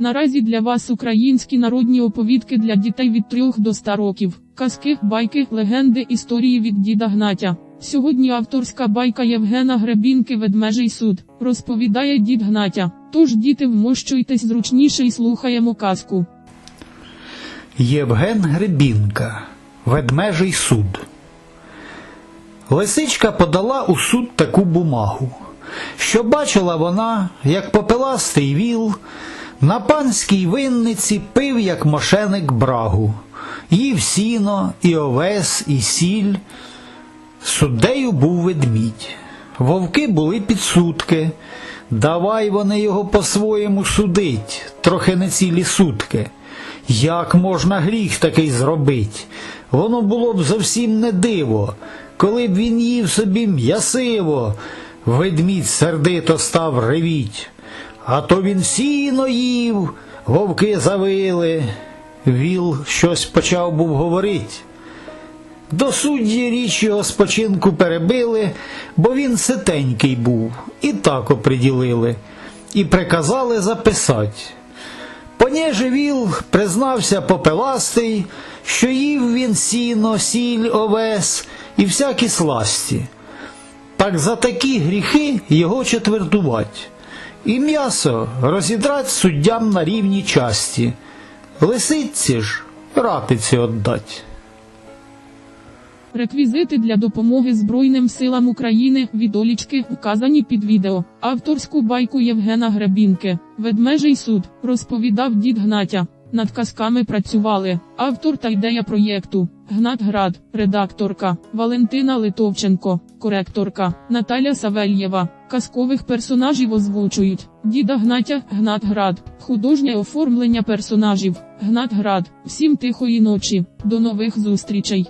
Наразі для вас українські народні оповідки для дітей від 3 до 100 років. Казки, байки, легенди, історії від діда Гнатя. Сьогодні авторська байка Євгена Гребінки Ведмежий суд розповідає дід Гнатя. Тож діти вмощуйтесь зручніше і слухаємо казку. Євген Гребінка. Ведмежий суд. Лисичка подала у суд таку бумагу, що бачила вона, як попеластий віл, на панській винниці пив, як мошеник брагу, їв сіно, і овес, і сіль. Суддею був ведмідь. Вовки були підсудки. Давай вони його по-своєму судить, трохи не цілі сутки. Як можна гріх такий зробить? Воно було б зовсім не диво, коли б він їв собі м'ясиво. Ведмідь сердито став ревіть. А то він сіно їв, вовки завили. Віл щось почав був говорить. До судді річ його спочинку перебили, бо він ситенький був, і так оприділили, і приказали записать. Понеже віл признався попеластий, що їв він сіно, сіль, овес і всякі сласті. Так за такі гріхи його четвертувать, і м'ясо розідрать суддям на рівні часті, лисиці ж ратиці отдать. Реквізити для допомоги Збройним силам України відолічки вказані під відео. Авторську байку Євгена Гребінки. Ведмежий суд розповідав дід Гнатя. Над казками працювали автор та ідея проєкту Гнат Град, редакторка Валентина Литовченко, коректорка Наталя Савельєва. Казкових персонажів озвучують Діда Гнатя, Гнат Град, художнє оформлення персонажів, Гнат Град. Всім тихої ночі. До нових зустрічей.